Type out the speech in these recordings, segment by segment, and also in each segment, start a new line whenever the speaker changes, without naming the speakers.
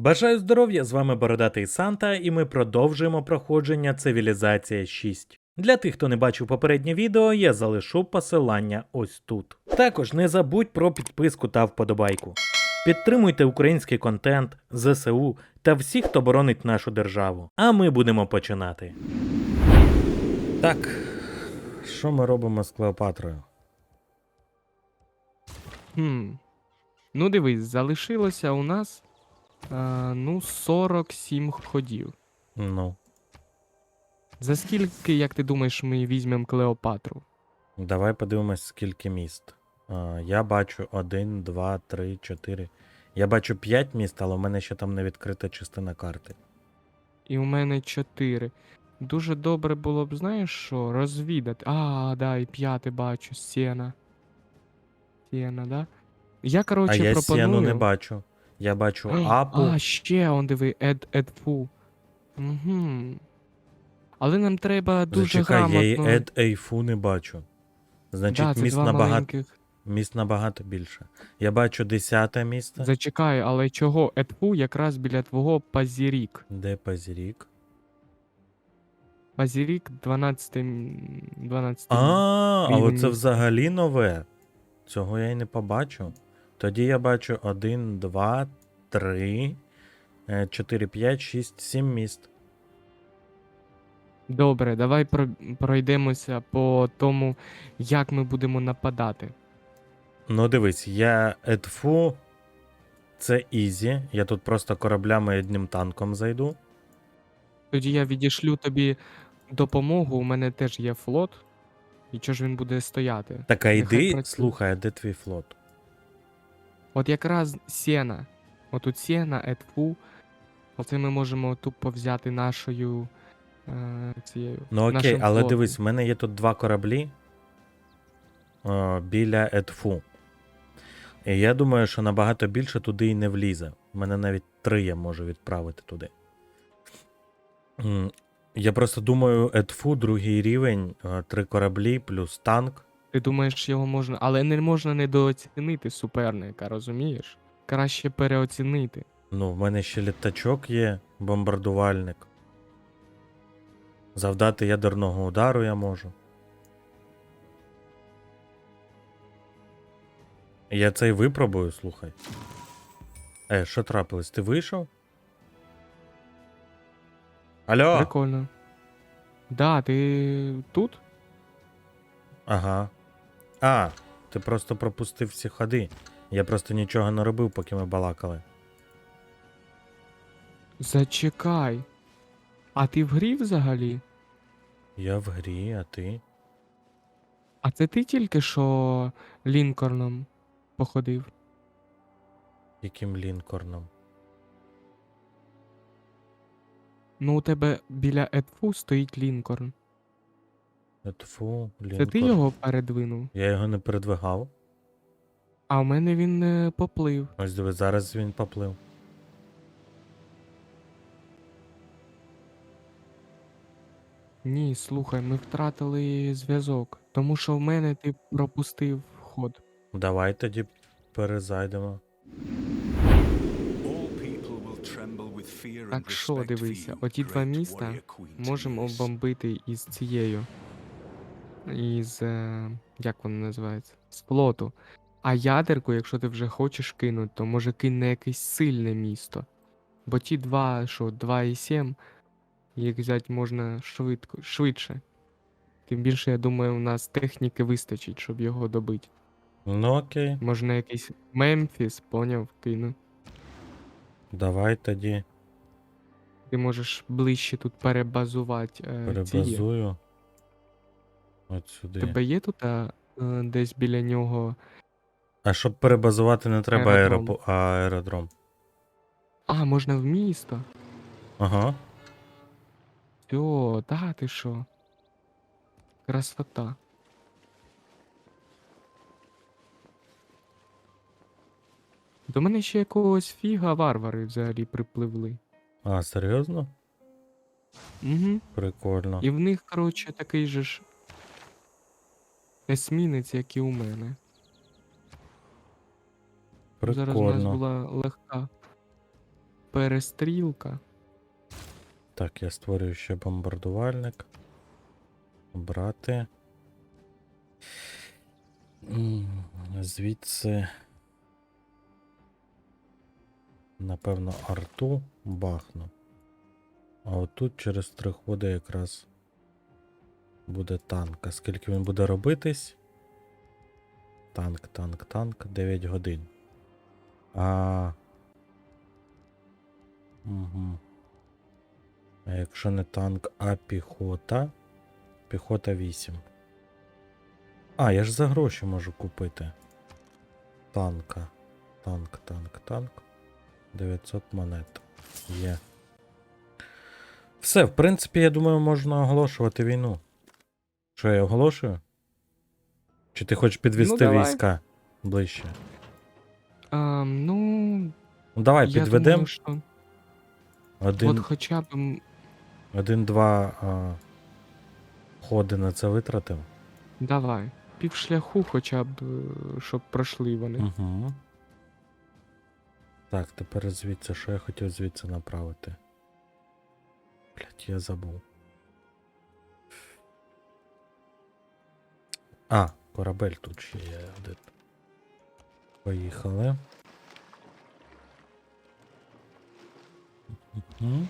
Бажаю здоров'я! З вами Бородатий Санта, і ми продовжуємо проходження Цивілізація 6. Для тих, хто не бачив попереднє відео, я залишу посилання ось тут. Також не забудь про підписку та вподобайку. Підтримуйте український контент, ЗСУ та всіх, хто боронить нашу державу. А ми будемо починати. Так, що ми робимо з Клеопатрою?
Хм. Ну, дивись, залишилося у нас е, ну, 47 ходів.
Ну,
За скільки, як ти думаєш, ми візьмемо Клеопатру?
давай подивимось, скільки міст. А, я бачу 1, 2, 3, 4. Я бачу 5 міст, але у мене ще там не відкрита частина карти.
І у мене 4. Дуже добре було б, знаєш що, розвідати. А, да, і п'яте бачу, Сіна. Сіна, да? Я,
А
коротше,
я
пропоную.
сіну не бачу. Я бачу апу.
А, ще он диви, ед, едфу. Угу. Але нам треба дуже
Зачекай,
грамотно.
я і Ед Ейфу не бачу. Значить,
да, це
міст,
два
набагато,
маленьких.
міст набагато більше. Я бачу 10 місце.
Зачекай, але чого Едфу якраз біля твого Пазірік.
Де Пазірік?
Пазірік 12 м, 12
А, а оце взагалі нове. Цього я й не побачу. Тоді я бачу 1, 2, 3, 4, 5, 6, 7 міст.
Добре, давай про- пройдемося по тому, як ми будемо нападати.
Ну, дивись, я Едфу. Це Ізі. Я тут просто кораблями і одним танком зайду.
Тоді я відішлю тобі допомогу, у мене теж є флот. І чого ж він буде стояти?
Так, а йди, слухай, а де твій флот?
От якраз Сіна. Отут Сіна, Едфу. Оце ми можемо тупо взяти нашою. Е, цією.
Ну окей,
нашим
але
флотом.
дивись, в мене є тут два кораблі о, біля Едфу. І я думаю, що набагато більше туди і не влізе. У мене навіть три я можу відправити туди. М, Я просто думаю, Едфу, другий рівень, е, три кораблі плюс танк.
Ти думаєш, його можна. Але не можна недооцінити суперника, розумієш? Краще переоцінити.
Ну, в мене ще літачок є, бомбардувальник. Завдати ядерного удару я можу. Я цей випробую, слухай. Е, що трапилось? Ти вийшов? Алло?
Прикольно. Да, ти тут?
Ага. А, ти просто пропустив всі ходи. Я просто нічого не робив, поки ми балакали.
Зачекай. А ти в грі взагалі?
Я в грі, а ти?
А це ти тільки що Лінкорном походив?
Яким лінкорном?
Ну, у тебе біля Едфу стоїть Лінкорн.
Тфу,
Це
лінкорн.
ти його передвинув?
Я його не передвигав.
А у мене він е, поплив.
Ось диви, зараз він поплив.
Ні, слухай, ми втратили зв'язок. Тому що в мене ти пропустив ход.
Давай тоді перезайдемо.
Так що, дивися, оті два міста можемо бомбити із цією. Із. Е, як воно називається? З флоту. А ядерку, якщо ти вже хочеш кинути, то може кинь на якесь сильне місто. Бо ті два, що 2,7, їх взяти можна швидко, швидше. Тим більше, я думаю, у нас техніки вистачить, щоб його добити.
Ну окей,
Може на якийсь Мемфіс, поняв, кину.
давай тоді
Ти можеш ближче тут перебазувати е, ці.
перебазую. От сюди.
Тебе є тут а, е, десь біля нього.
А щоб перебазувати, не треба
Аеродром.
аеропо... а, аеродром.
А, можна в місто.
Ага.
Все, да, ти що? Красота. До мене ще якогось фіга варвари взагалі припливли.
А, серйозно?
Угу.
Прикольно.
І в них, коротше, такий же ж есмінець, як і у мене. Зараз у нас була легка перестрілка.
Так, я створюю ще бомбардувальник. Брати. Звідси. Напевно, арту бахну. А отут через три ходи якраз буде танк. А скільки він буде робитись? Танк, танк, танк. 9 годин. А. Угу. А якщо не танк, а піхота. Піхота 8. А, я ж за гроші можу купити. Танка. Танк, танк, танк. 900 монет. Є. Все, в принципі, я думаю, можна оголошувати війну. Що я оголошую? Чи ти хочеш підвести
давай.
війська ближче?
А, ну,
Ну давай підведемо.
що
Один...
От хоча б.
Один-два а, ходи на це витратив.
давай. Півшляху хоча б, е, щоб пройшли вони.
Угу. Так, тепер звідси, що я хотів звідси направити. Блять, я забув. А, корабель тут ще є один. Поїхали. Угу.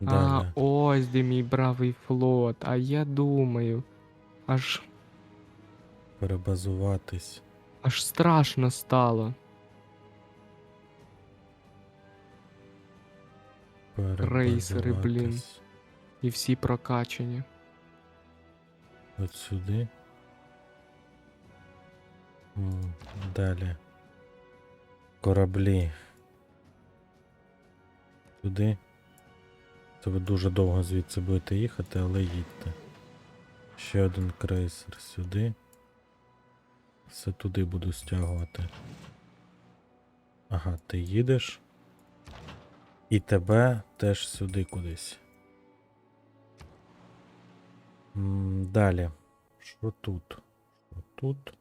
А,
Далі.
ось де мій бравий флот. А я думаю, аж,
Перебазуватись.
аж страшно стало. Крейсери, блін.
перебазуватись.
І всі прокачані.
От сюди. Далі. Кораблі. Сюди. Це ви дуже довго звідси будете їхати, але їдьте. Ще один крейсер сюди. Все туди буду стягувати. Ага, ти їдеш. І тебе теж сюди кудись. Далі. Що тут? Що тут?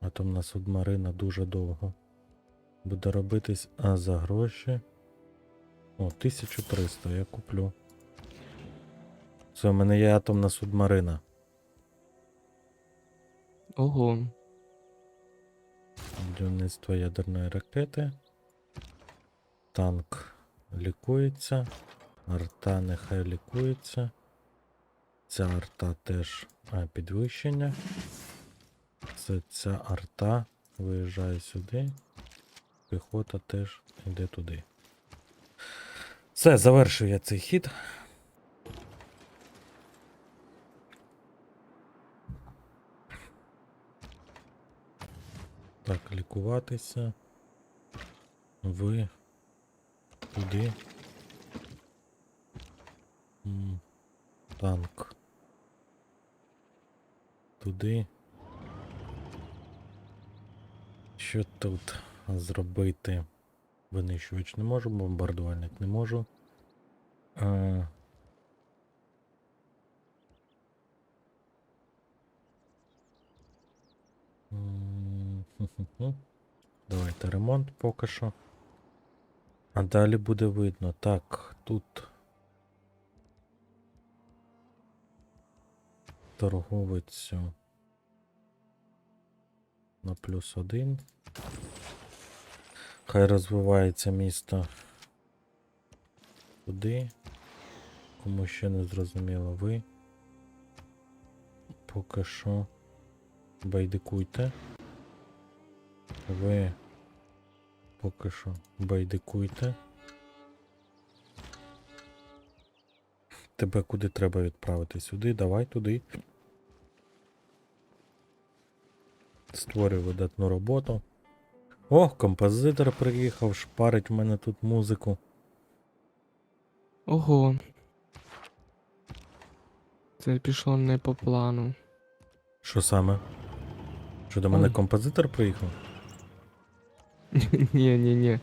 Атомна субмарина дуже довго. Буде робитись, а за гроші. О, 1300 я куплю. Все, в мене є атомна субмарина.
Ого.
Будівництво ядерної ракети. Танк лікується. Арта нехай лікується. Ця арта теж а, підвищення. Це ця арта виїжджає сюди. Піхота теж йде туди. Все, завершую я цей хід. Так, лікуватися. Ви туди. Танк. Туди. Що тут зробити? Винищувач не можу, бомбардувальник не можу. Е. Давайте ремонт поки що. А далі буде видно. Так, тут. Торговицю. На плюс один. Хай розвивається місто. Туди. Кому ще не зрозуміло ви. Поки що. Байдикуйте. Ви поки що байдикуйте. Тебе куди треба відправити? Сюди, давай туди. Створюй видатну роботу. О, композитор приїхав, шпарить в мене тут музику.
Ого. Це пішло не по плану.
Що саме? Що до мене
Ой.
композитор приїхав?
ні, ні, ні.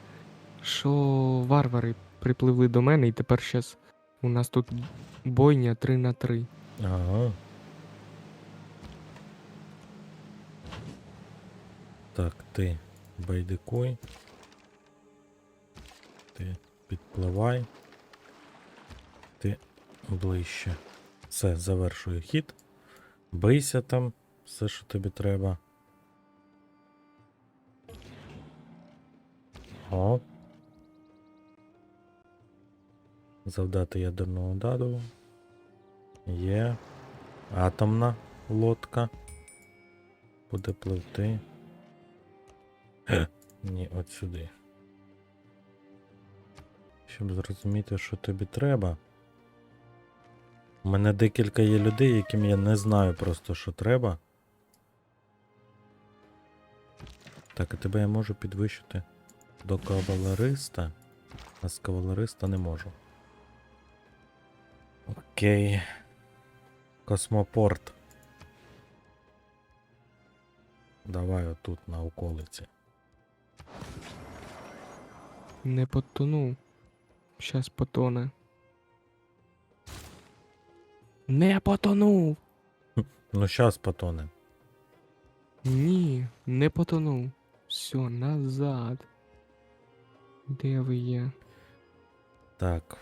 Що варвари припливли до мене, і тепер щас у нас тут бойня 3 на 3.
Ага. Так, ти байдикуй. Ти підпливай. Ти ближче. Все, завершую хід. Бийся там, все, що тобі треба. О. Завдати ядерного удару. Є. Атомна лодка. Буде пливти. Ні, от сюди. Щоб зрозуміти, що тобі треба. У мене декілька є людей, яким я не знаю просто, що треба. Так, а тебе я можу підвищити до кавалериста, а з кавалериста не можу. Окей. Космопорт. Давай отут на околиці.
Не потонув. Щас потоне. Не потонув!
Ну, щас потоне.
Ні, не потонув. Все, назад. Де ви є?
Так.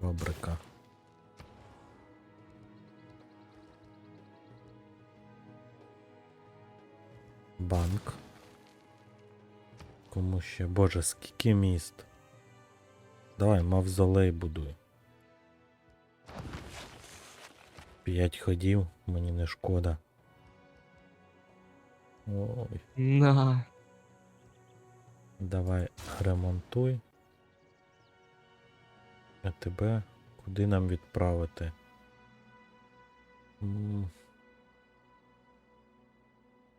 Фабрика. Банк. Кому ще? Боже, скільки міст. Давай, мавзолей будуй. П'ять ходів, мені не шкода. Ой.
На.
Давай ремонтуй. А тебе куди нам відправити?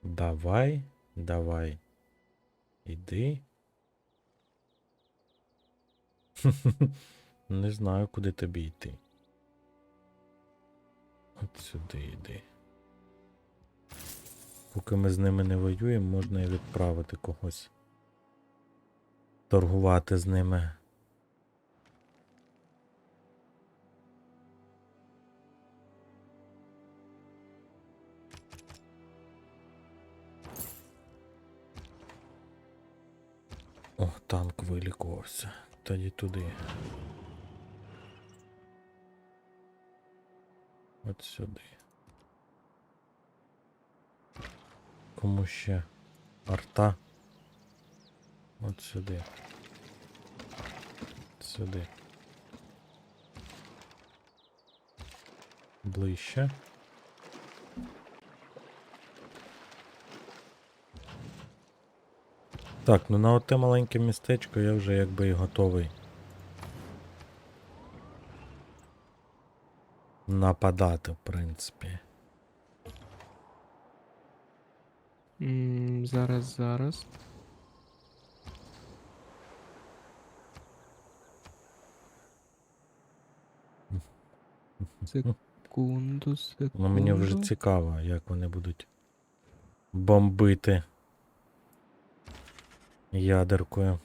Давай, давай. Іди. Не знаю, куди тобі йти. От сюди йди. Поки ми з ними не воюємо, можна і відправити когось торгувати з ними. Танк вилікувався. Тоді туди. От сюди. Кому ще? Арта. От сюди. Сюди. Ближче. Так, ну на оте маленьке містечко я вже якби і готовий. Нападати, в принципі.
М, зараз, зараз. Секунду, секунду.
Ну мені вже цікаво, як вони будуть бомбити ядеркою.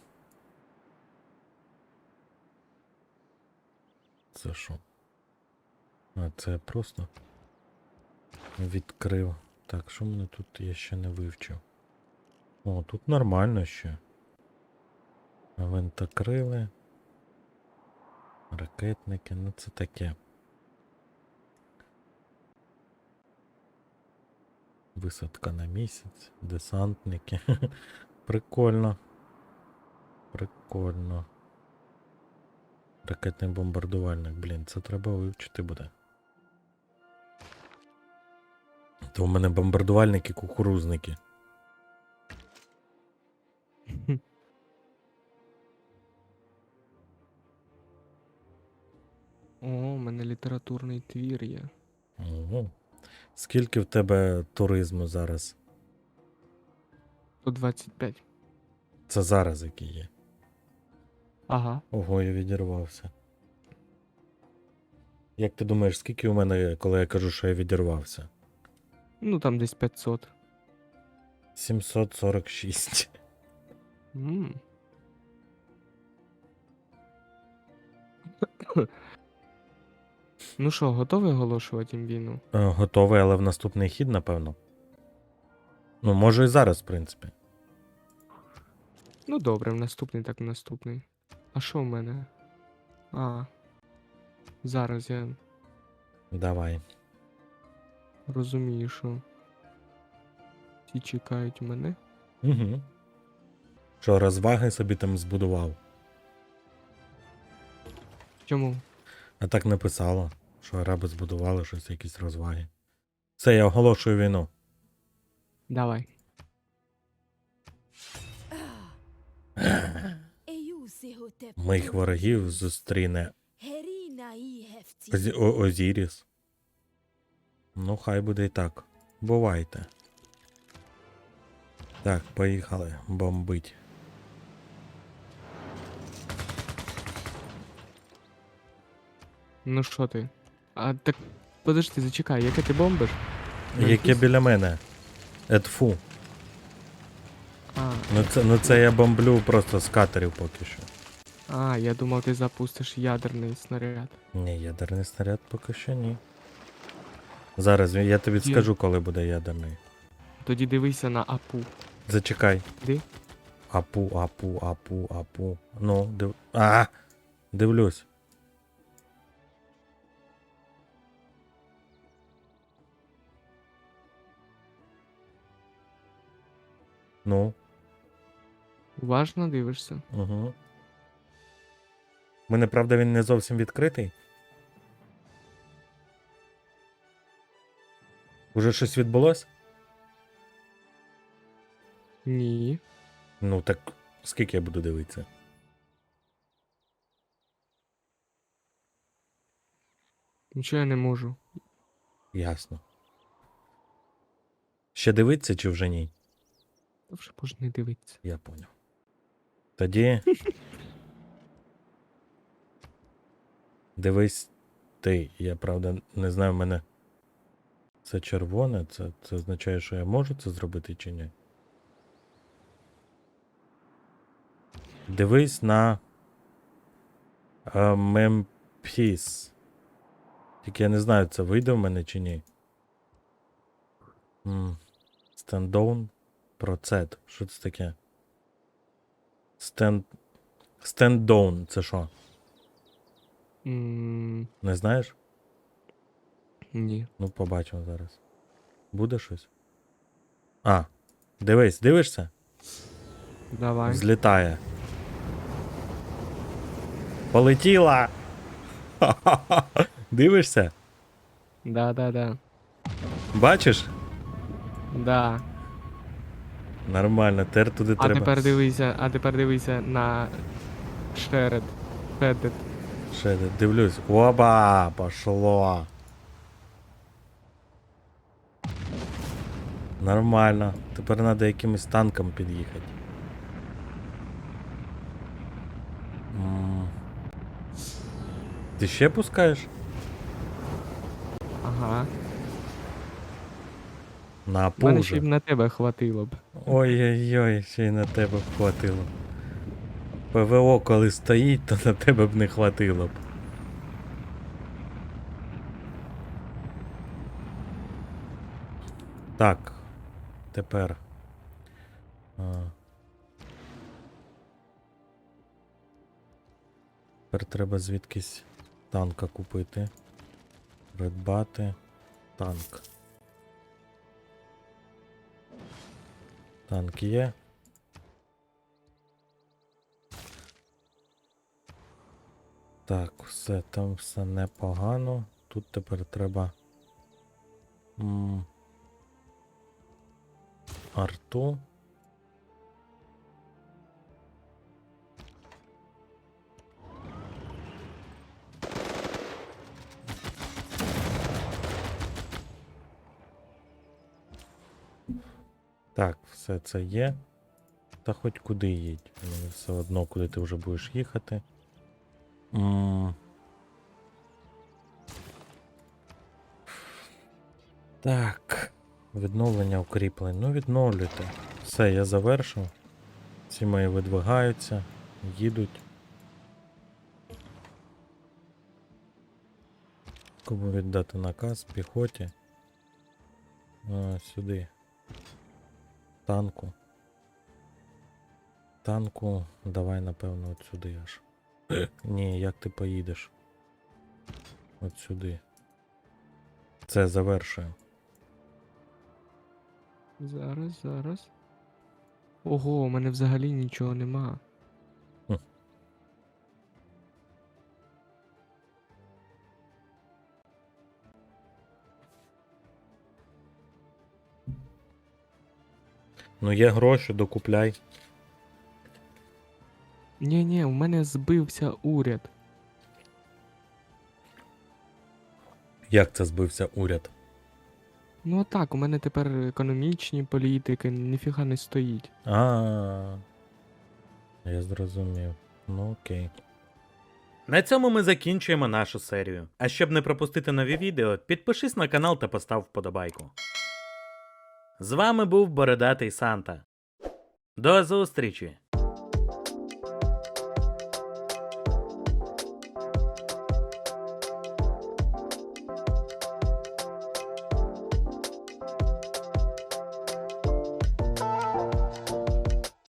Це що? А, це просто відкрив. Так, що мене тут я ще не вивчив? О, тут нормально ще. Винтокрили. Ракетники, ну це таке. Висадка на місяць, десантники. Прикольно. Прикольно. Ракетний бомбардувальник, блін, це треба вивчити буде. То в мене бомбардувальники кукурузники.
О, у мене літературний твір є.
Ого. Скільки в тебе туризму зараз?
125.
Це зараз який є.
Ага.
Ого, я відірвався. Як ти думаєш, скільки у мене, коли я кажу, що я відірвався?
Ну там десь 500.
746.
М. ну що, готовий оголошувати їм війну?
Е, Готовий, але в наступний хід, напевно. Ну, може і зараз, в принципі.
Ну добре, в наступний так в наступний. А що в мене? А. Зараз я
Давай.
розумію, що. Ті чекають мене.
Угу. Що, розваги собі там збудував?
Чому?
А так написало, що араби збудували щось, якісь розваги. Все, я оголошую війну.
Давай.
Моїх ворогів зустріне О- Озіріс. Ну, хай буде і так. Бувайте. Так, поїхали. Бомбить.
Ну що ти? А так. Подожди, зачекай, яке ти бомбиш?
Яке біля мене? Етфу.
А,
Ну це, ну це я бомблю просто з катерів поки що.
а, я думав, ти запустиш ядерний снаряд.
Ні, ядерний снаряд поки що ні. Зараз я тобі
Є.
скажу, коли буде ядерний.
Тоді дивися на апу.
Зачекай.
Де?
Апу, апу, апу, апу. Ну, див... А! Дивлюсь. Ну,
Уважно дивишся.
угу. Мене, правда, він не зовсім відкритий. Уже щось відбулось?
Ні.
Ну так скільки я буду дивитися?
Нічого я не можу.
Ясно. Ще дивиться чи вже ні?
Та вже можна не дивитися.
Я поняв. Тоді. Дивись ти. Я правда не знаю, в мене це червоне, це, це означає, що я можу це зробити чи ні. Дивись на е, Мемфіс. Тільки я не знаю, це вийде в мене чи ні. Стендаун процет. Що це таке? Стенд. Стендаун, це що?
м
Не знаєш?
ні.
Ну, побачимо зараз. Буде щось? А, дивись, дивишся?
Давай.
Злітає. Полетіла! Дивишся?
Да, да, да.
Бачиш?
Да.
Нормально, тепер туди
А
треба.
тепер дивися, а тепер дивися на Шеред. Шеред.
Ще де- дивлюсь. Оба! Пошло. Нормально. Тепер треба якимось танком під'їхати. М. Ти ще пускаєш?
Ага.
На
У мене ще
пуже.
й на тебе хватило б.
Ой-ой-ой, ще й на тебе б хватило. ПВО, коли стоїть, то на тебе б не хватило б. Так. Тепер. А. Тепер треба звідкись танка купити. Придбати танк. Танк є. Так, все, там все непогано. Тут тепер треба. Арту. Все це є. Та хоч куди їдь. Мені все одно, куди ти вже будеш їхати. М. Так. Відновлення укріплень. Ну, відновлюйте. Все, я завершив. Всі мої видвигаються, їдуть. Кому віддати наказ піхоті. А, сюди. Танку. Танку, давай, напевно, от сюди аж. Ні, як ти поїдеш? От сюди. Це завершує.
Зараз, зараз. Ого, у мене взагалі нічого нема.
Ну є гроші, докупляй.
Ні, ні, у мене збився уряд.
Як це збився уряд?
Ну а так, у мене тепер економічні політики ніфіга не стоїть.
А. Я зрозумів. Ну окей. На цьому ми закінчуємо нашу серію. А щоб не пропустити нові відео, підпишись на канал та постав вподобайку. З вами був Бородатий Санта. До зустрічі!